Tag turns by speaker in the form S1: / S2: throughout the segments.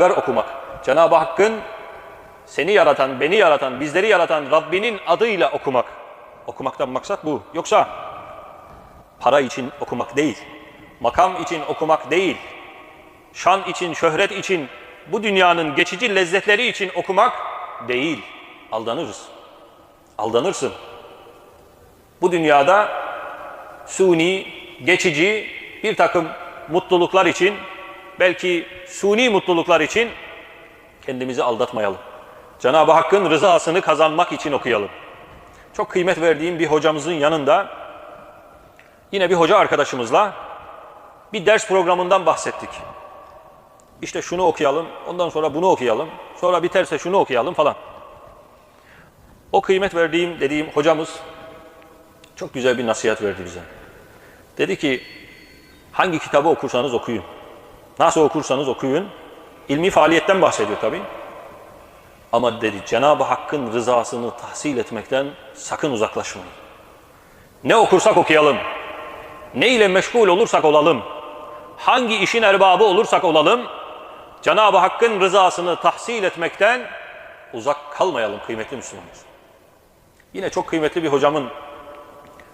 S1: beraber okumak. Cenab-ı Hakk'ın seni yaratan, beni yaratan, bizleri yaratan Rabbinin adıyla okumak. Okumaktan maksat bu. Yoksa para için okumak değil, makam için okumak değil, şan için, şöhret için, bu dünyanın geçici lezzetleri için okumak değil. Aldanırız. Aldanırsın. Bu dünyada suni, geçici bir takım mutluluklar için, belki suni mutluluklar için kendimizi aldatmayalım. Cenab-ı Hakk'ın rızasını kazanmak için okuyalım. Çok kıymet verdiğim bir hocamızın yanında yine bir hoca arkadaşımızla bir ders programından bahsettik. İşte şunu okuyalım, ondan sonra bunu okuyalım, sonra biterse şunu okuyalım falan. O kıymet verdiğim dediğim hocamız çok güzel bir nasihat verdi bize. Dedi ki hangi kitabı okursanız okuyun. Nasıl okursanız okuyun. İlmi faaliyetten bahsediyor tabii. Ama dedi Cenab-ı Hakk'ın rızasını tahsil etmekten sakın uzaklaşmayın. Ne okursak okuyalım. Ne ile meşgul olursak olalım. Hangi işin erbabı olursak olalım. Cenab-ı Hakk'ın rızasını tahsil etmekten uzak kalmayalım kıymetli Müslümanlar. Yine çok kıymetli bir hocamın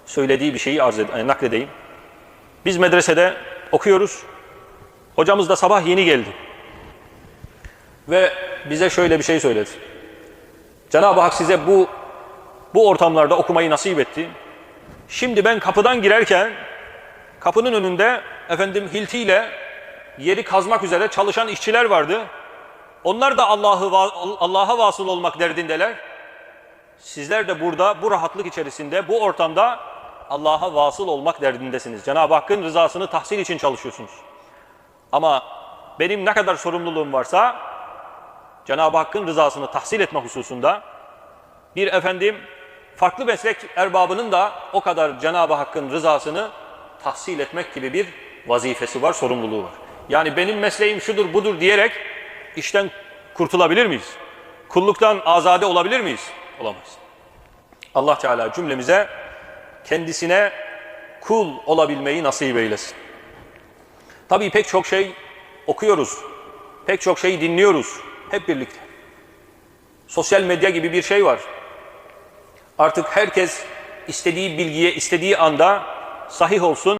S1: söylediği bir şeyi arz ed- nakledeyim. Biz medresede okuyoruz. Hocamız da sabah yeni geldi. Ve bize şöyle bir şey söyledi. Cenab-ı Hak size bu bu ortamlarda okumayı nasip etti. Şimdi ben kapıdan girerken kapının önünde efendim hiltiyle yeri kazmak üzere çalışan işçiler vardı. Onlar da Allah'ı Allah'a vasıl olmak derdindeler. Sizler de burada bu rahatlık içerisinde bu ortamda Allah'a vasıl olmak derdindesiniz. Cenab-ı Hakk'ın rızasını tahsil için çalışıyorsunuz. Ama benim ne kadar sorumluluğum varsa Cenab-ı Hakk'ın rızasını tahsil etme hususunda bir efendim farklı meslek erbabının da o kadar Cenab-ı Hakk'ın rızasını tahsil etmek gibi bir vazifesi var, sorumluluğu var. Yani benim mesleğim şudur budur diyerek işten kurtulabilir miyiz? Kulluktan azade olabilir miyiz? Olamayız. Allah Teala cümlemize kendisine kul olabilmeyi nasip eylesin. Tabii pek çok şey okuyoruz. Pek çok şey dinliyoruz hep birlikte. Sosyal medya gibi bir şey var. Artık herkes istediği bilgiye istediği anda sahih olsun